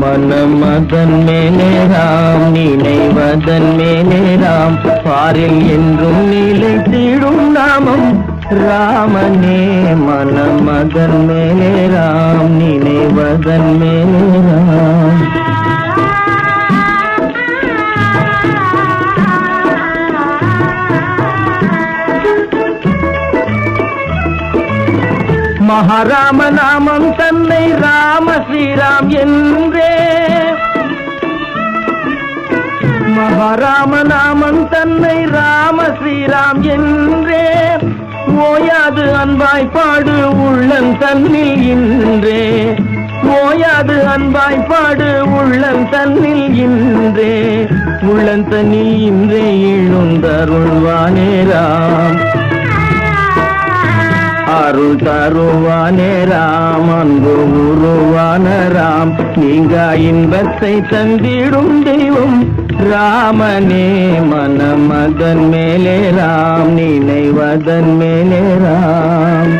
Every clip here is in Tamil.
மனமதன் மேலே ராம் நினைவதன் மேலே ராம் பாரில் என்றும் நிலை தீடும் நாமம் ராமனே மனமதன் மேலே ராம் நினைவதன் மேலே மகாராம நாமம் தன்னை ராம ஸ்ரீராம் என்றே. மகாராம நாமம் தன்னை ராம ஸ்ரீராம் என்றே. ஓயாது அன்பாய் பாடு உள்ளம் தன்னில் இன்றே. ஓயாது அன்பாய் பாடு உள்ளம் தன்னில் இன்றே. உள்ளம் தன்னில் இன்றே எழுந்தருள்வானே ராம். தருவானே ராம் அன்பு உருவான ராம். நீங்க இன்பத்தை தந்திடும் தெய்வம் ராமனே மனமதன் மேலே ராம் நினைவதன் மேலே ராம்.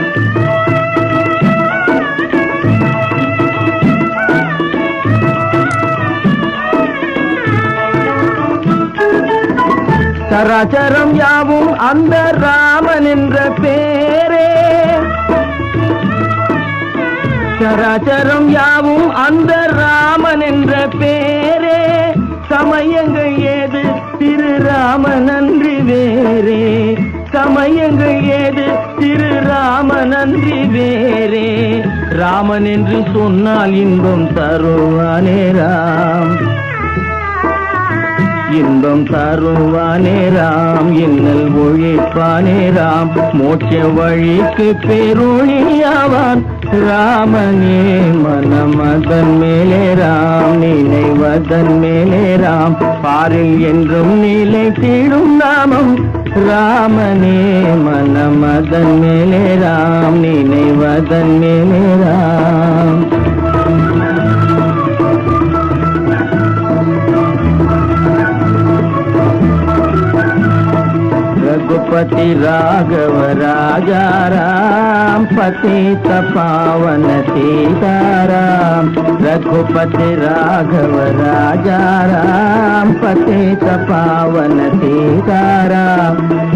சராச்சரம் யாவும் அந்த ராமன் என்ற பேர். சராச்சரம் யாவும் அந்த ராமன் என்ற பேரே. சமயங்கள் ஏது? திரு ராமன் அன்றி வேறே. சமயங்கள் ஏது? திரு ராமன் அன்றி வேறே. ராமன் என்று சொன்னால் இன்பம் தருவானே ராம். இன்பம் தருவானே ராம் இன்னல் ஒழிப்பானே ராம் மோட்ச வழிக்கு பெருளியாவான் ராமனே மனமதன் மேலே ராம் நினைவதன் மேலே ராம் பாரில் என்றும் நிலை தீடும் நாமம் ராமனே மனமதன் மேலே ராம் நினைவதன் மேலே ராம் रघुपति राघव राजा राम पति तपावन सीताराम रघुपति राघव राजा राम पति तपावन सीताराम।